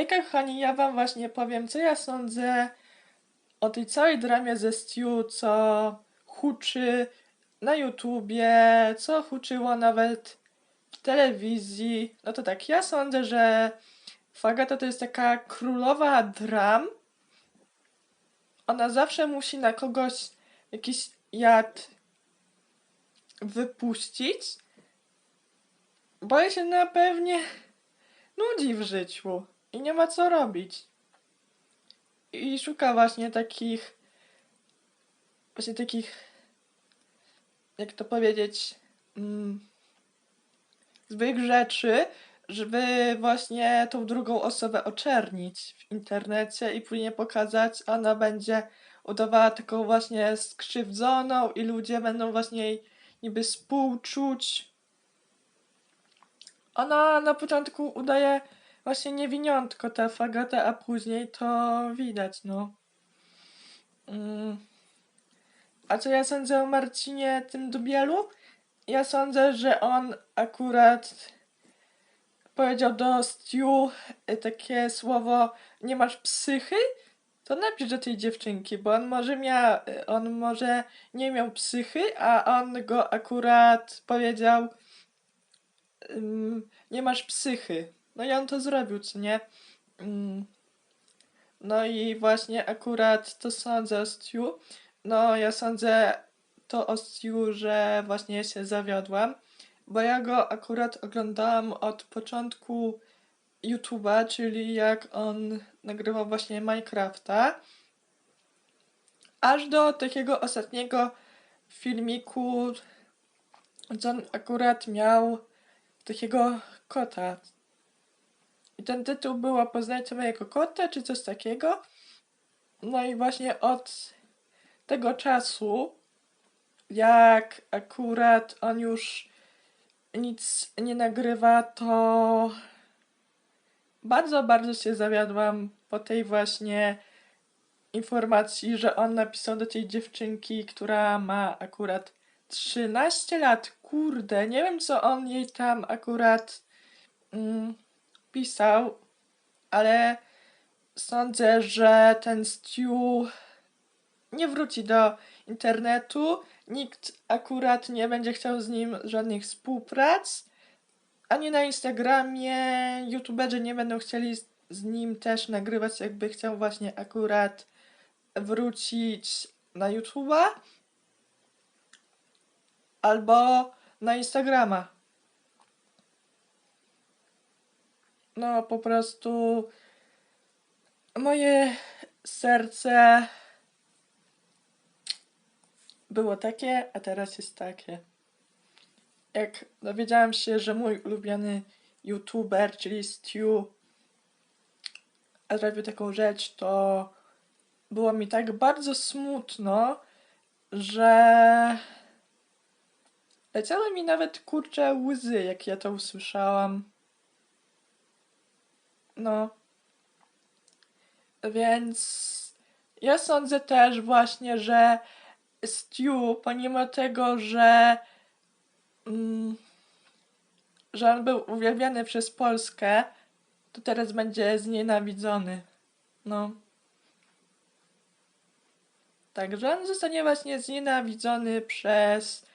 Hejka kochani, ja wam właśnie powiem, co ja sądzę o tej całej dramie ze Stu, co huczy na YouTubie, co huczyło nawet w telewizji. No to tak, ja sądzę, że Fagata to jest taka królowa dram. Ona zawsze musi na kogoś jakiś jad wypuścić, bo jej się na pewnie nudzi w życiu i nie ma co robić. I szuka właśnie takich, właśnie takich, jak to powiedzieć, mm, rzeczy, żeby właśnie tą drugą osobę oczernić w internecie i później pokazać, ona będzie udawała taką właśnie skrzywdzoną i ludzie będą właśnie jej niby współczuć. Ona na początku udaje właśnie niewiniątko ta Fagata, a później to widać, no. Mm. A co ja sądzę o Marcinie tym Dubielu? Ja sądzę, że on akurat powiedział do Stu y, takie słowo nie masz psychy, to napisz do tej dziewczynki, bo on może miał, on może nie miał psychy, a on go akurat powiedział nie masz psychy. No i on to zrobił, co nie? Mm. No i właśnie akurat to sądzę o Stu. No ja sądzę to o Stu, że właśnie się zawiodłam, bo ja go akurat oglądałam od początku YouTube'a, czyli jak on nagrywał właśnie Minecrafta, aż do takiego ostatniego filmiku, co on akurat miał takiego kota. I ten tytuł było Poznajcie mojego kota, czy coś takiego. No i właśnie od tego czasu, jak akurat on już nic nie nagrywa, to bardzo, bardzo się zawiodłam po tej właśnie informacji, że on napisał do tej dziewczynki, która ma akurat 13 lat. Kurde, nie wiem co on jej tam akurat mm, pisał, ale sądzę, że ten Stu nie wróci do internetu. Nikt akurat nie będzie chciał z nim żadnych współprac. Ani na Instagramie youtuberzy nie będą chcieli z nim też nagrywać, jakby chciał właśnie akurat wrócić na YouTube'a albo na Instagrama. No po prostu moje serce było takie, a teraz jest takie. Jak dowiedziałam się, że mój ulubiony youtuber, czyli Stu, zrobił taką rzecz, to było mi tak bardzo smutno, że leciały mi nawet kurcze łzy, jak ja to usłyszałam. No. Więc ja sądzę też właśnie, że Stu, pomimo tego, że mm, że on był uwielbiany przez Polskę, to teraz będzie znienawidzony. No. Także on zostanie właśnie znienawidzony przez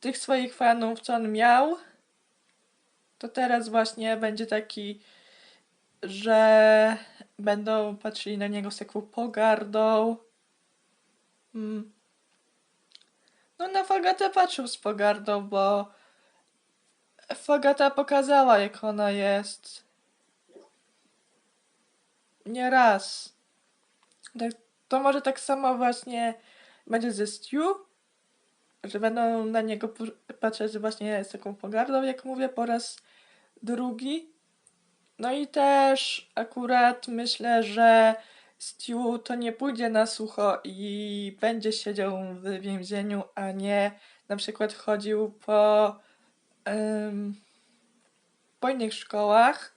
tych swoich fanów, co on miał. To teraz właśnie będzie taki, że będą patrzyli na niego z taką pogardą. Mm. No na Fagatę patrzył z pogardą, bo Fagata pokazała, jak ona jest. Nie raz. Tak, to może tak samo właśnie będzie ze Stu, że będą na niego patrzeć właśnie z taką pogardą, jak mówię, po raz drugi. No i też akurat myślę, że Stu to nie pójdzie na sucho i będzie siedział w więzieniu, a nie na przykład chodził po, um, po innych szkołach,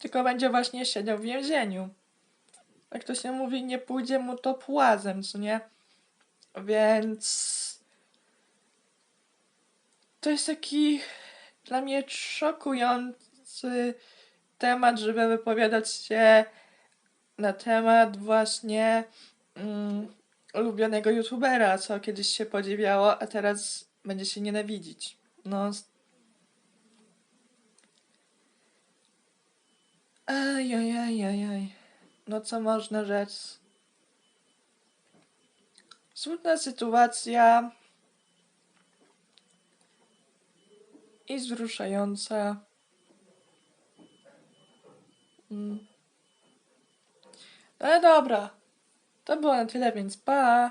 tylko będzie właśnie siedział w więzieniu. Jak to się mówi, nie pójdzie mu to płazem, co nie? Więc to jest taki dla mnie szokujący temat, żeby wypowiadać się na temat właśnie mm, ulubionego youtubera, co kiedyś się podziwiało, a teraz będzie się nienawidzić. No. s- Aj, aj, aj, aj, aj. No co można rzec? Smutna sytuacja i wzruszająca. Mm. Ale dobra. To było na tyle, więc pa!